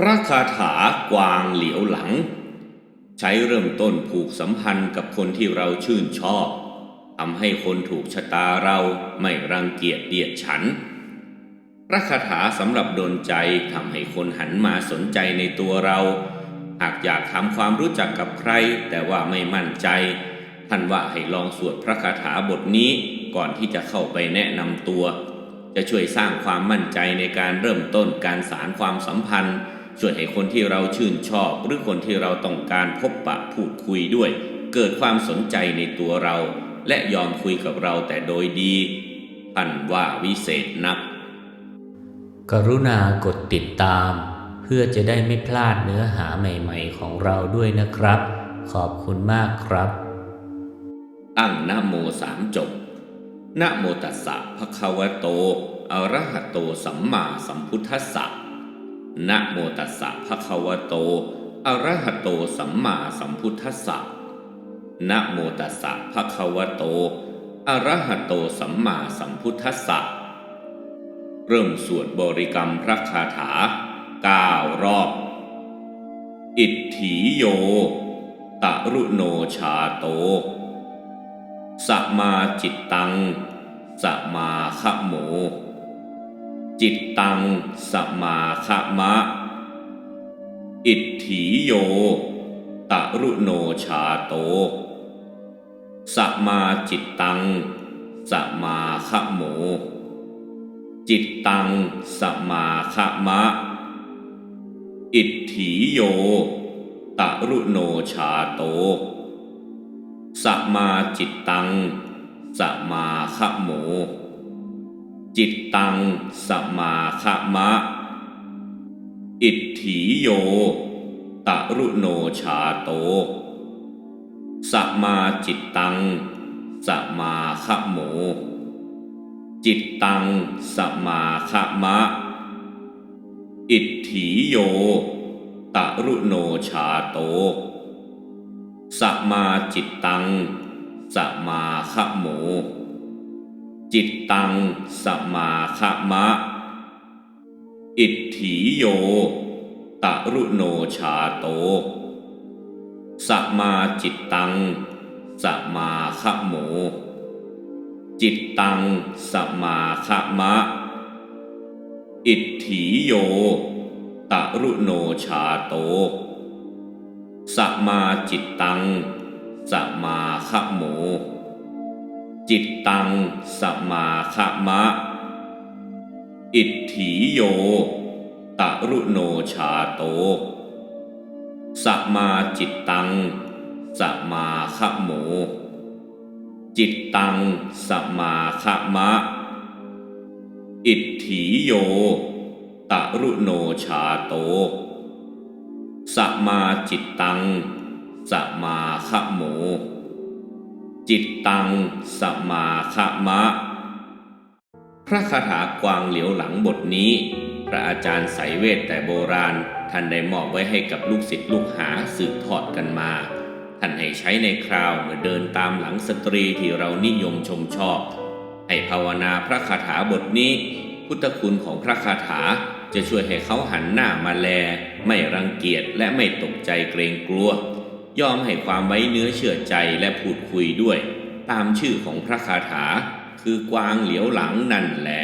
พระคาถากวางเหลียวหลัง ใช้เริ่มต้นผูกสัมพันธ์กับคนที่เราชื่นชอบทำให้คนถูกชะตาเราไม่รังเกียจเดียดฉัน พระคาถาสำหรับโดลใจทำให้คนหันมาสนใจในตัวเรา หากอยากทำความรู้จักกับใคร แต่ว่าไม่มั่นใจ ท่านว่าให้ลองสวดพระคาถาบทนี้ก่อนที่จะเข้าไปแนะนำตัว จะช่วยสร้างความมั่นใจในการเริ่มต้นการสารความสัมพันธ์ ช่วยให้คนที่เราชื่นชอบ หรือคนที่เราต้องการพบปะพูดคุยด้วย เกิดความสนใจในตัวเรา และยอมคุยกับเราแต่โดยดีท่านว่าวิเศษนัก กรุณากดติดตาม เพื่อจะได้ไม่พลาดเนื้อหาใหม่ๆของเราด้วยนะครับ ขอบคุณมากครับ ตั้งนะโมสามจบนะโมตัสสะภะคะวะโต อะระหะโตสัมมาสัมพุทธัสสะ นะโมตัสสะภะคะวะโต อะระหะโตสัมมาสัมพุทธัสสะนะโมตัสสะภะคะวะโต อะระหะโตสัมมาสัมพุทธัสสะ เริ่มสวดบริกรรมพระคาถาเก้ารอบ อิทถีโย ตะรุโนชาโต สัมาจิตตังสมาคะโม จิตตังสมาคะมะ อิทถีโย ตะรุโนชาโต สมาจิตตัง สมาคะโม จิตตังสมาคะมะ อิทถีโย ตะรุโนชาโต สมาจิตตัง สมาคะโม จิตตังสมาคมะ อิทถีโย ตะรุโนชาโต สมาจิตตัง สมาคโม จิตตังสมาคมะ อิทถีโย ตะรุโนชาโต สมาจิตตัง สมาคโม จิตตังสมาคะมะ อิทถีโย ตะรุโนชาโต สมาจิตตังสมาคะโม จิตตังสมาคะมะ อิทถีโย ตะรุโนชาโต สมาจิตตังสมาคะโม จิตตังสมาคมะ อิทถีโย ตะรุโนชาโต สมาจิตตัง สมาคโม จิตตังสมาคมะ อิทถีโย ตะรุโนชาโต สมาจิตตัง สมาคโม จิตตังสมาคมะ พระคาถากวางเหลียวหลังบทนี้ พระอาจารย์ไสยเวทแต่โบราณ ท่านได้มอบไว้ให้กับลูกศิษย์ลูกหาสืบทอดกันมา ท่านให้ใช้ในคราวเมื่อเดินตามหลังสตรีที่เรานิยมชมชอบ ให้ภาวนาพระคาถาบทนี้ พุทธคุณของพระคาถาจะช่วยให้เขาหันหน้ามาแล ไม่รังเกียจและไม่ตกใจเกรงกลัว ยอมให้ความไว้เนื้อเชื่อใจและพูดคุยด้วย ตามชื่อของพระคาถา คือกวางเหลียวหลังนั่นแหละ